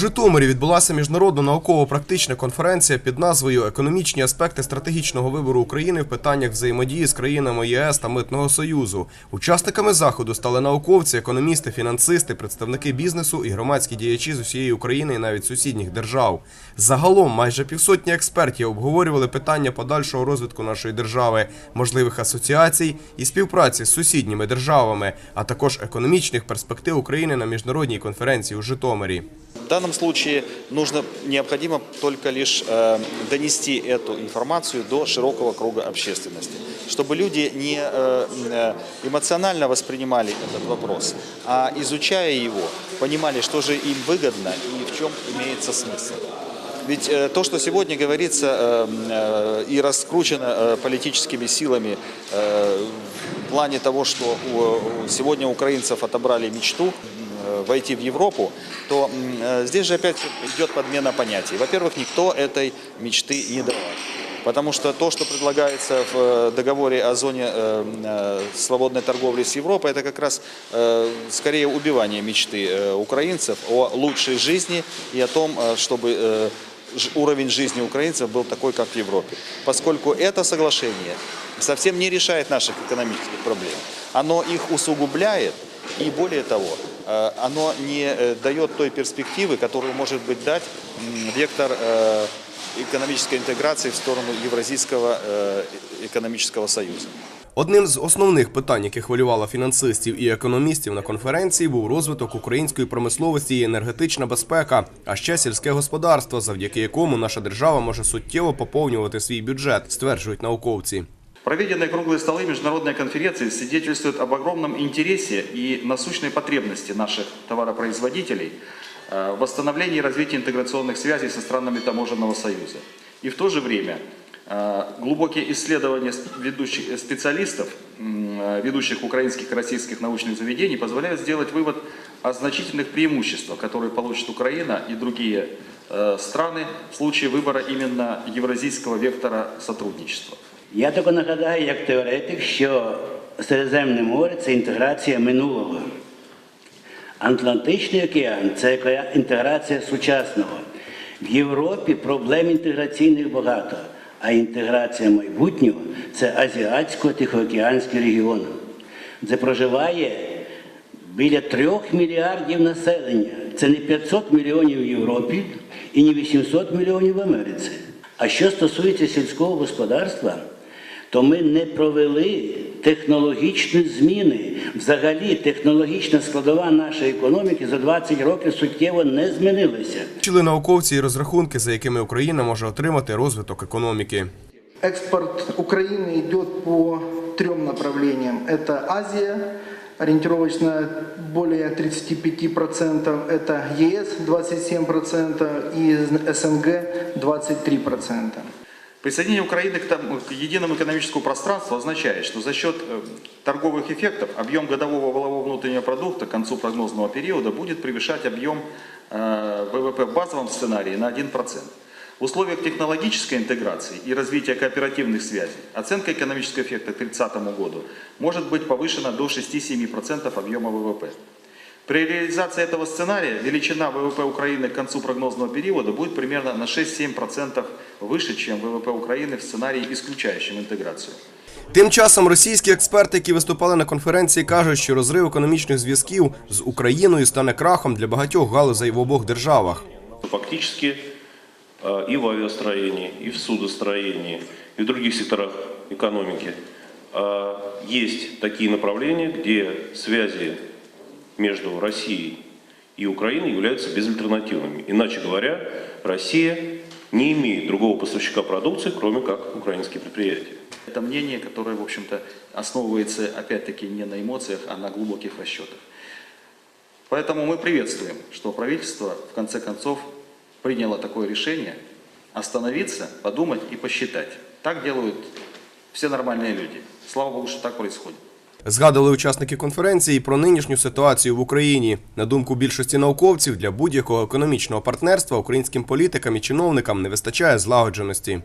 Житомирі відбулася міжнародна науково-практична конференція під назвою Економічні аспекти стратегічного вибору України в питаннях взаємодії з країнами ЄС та Митного Союзу. Учасниками заходу стали науковці, економісти, фінансисти, представники бізнесу і громадські діячі з усієї України і навіть сусідніх держав. Загалом майже півсотні експертів обговорювали питання подальшого розвитку нашої держави, можливих асоціацій і співпраці з сусідніми державами, а також економічних перспектив України на міжнародній конференції у Житомирі. В данном случае нужно, необходимо только лишь э, донести эту информацию до широкого круга общественности, чтобы люди не э, э, эмоционально воспринимали этот вопрос, а изучая его, понимали, что же им выгодно и в чем имеется смысл. Ведь э, то, что сегодня говорится э, э, и раскручено э, политическими силами э, в плане того, что у- сегодня украинцев отобрали мечту войти в Европу, то э, здесь же опять идет подмена понятий. Во-первых, никто этой мечты не давал. Потому что то, что предлагается в э, договоре о зоне э, э, свободной торговли с Европой, это как раз э, скорее убивание мечты э, украинцев о лучшей жизни и о том, э, чтобы э, уровень жизни украинцев был такой, как в Европе. Поскольку это соглашение совсем не решает наших экономических проблем. Оно их усугубляет и более того, э, оно не э, дает той перспективы, которую может быть дать м, вектор э, экономической интеграции в сторону Евразийского э, экономического союза. Одним з основних питань, які хвилювало фінансистів і економістів на конференції, був розвиток української промисловості і енергетична безпека, а ще сільське господарство, завдяки якому наша держава може суттєво поповнювати свій бюджет, стверджують науковці. Проведенные круглые столы международной конференции свидетельствуют об огромном интересе и насущной потребности наших товаропроизводителей э, в восстановлении и развитии интеграционных связей со странами Таможенного союза. И в то же время э, глубокие исследования ведущих специалистов, э, ведущих украинских и российских научных заведений, позволяют сделать вывод о значительных преимуществах, которые получит Украина и другие страны в случае выбора именно евразийского вектора сотрудничества. Я тільки нагадаю, як теоретик, що Середземне море це інтеграція минулого. Атлантичний океан це інтеграція сучасного. В Європі проблем інтеграційних багато, а інтеграція майбутнього це азіатсько-тихоокеанський регіон, де проживає біля трьох мільярдів населення. Це не 500 мільйонів в Європі і не 800 мільйонів в Америці. А що стосується сільського господарства, то ми не провели технологічні зміни. Взагалі, технологічна складова нашої економіки за 20 років суттєво не змінилася. Вчили науковці і розрахунки, за якими Україна може отримати розвиток економіки. Экспорт Украины идет по трем направлениям. Это Азия, ориентировочно более 35%, это ЕС 27% и СНГ 23%. Присоединение Украины к, там- к единому экономическому пространству означает, что за счет э, торговых эффектов объем годового валового внутреннего продукта к концу прогнозного периода будет превышать объем э, ВВП в базовом сценарии на 1%. В условиях технологической интеграции и развития кооперативных связей оценка экономического эффекта к 30 году может быть повышена до 6-7% объема ВВП. При реализации этого сценария величина ВВП Украины к концу прогнозного периода будет примерно на 6-7% выше, чем ВВП Украины в сценарии, исключающем интеграцию. Тим часом російські експерти, які виступали на конференції, кажуть, що розрив економічних зв'язків з Україною стане крахом для багатьох галузей в обох державах. Фактически э, и в авиастроении, и в судостроении, и в других секторах экономики э, есть такие направления, где связи между Россией и Украиной являются безальтернативными. Иначе говоря, Россия не имеет другого поставщика продукции, кроме как украинские предприятия. Это мнение, которое, в общем-то, основывается, опять-таки, не на эмоциях, а на глубоких расчетах. Поэтому мы приветствуем, что правительство, в конце концов, приняло такое решение остановиться, подумать и посчитать. Так делают все нормальные люди. Слава Богу, что так происходит. Згадали учасники конференції про нинішню ситуацію в Україні. На думку більшості науковців, для будь-якого економічного партнерства українським політикам і чиновникам не вистачає злагодженості.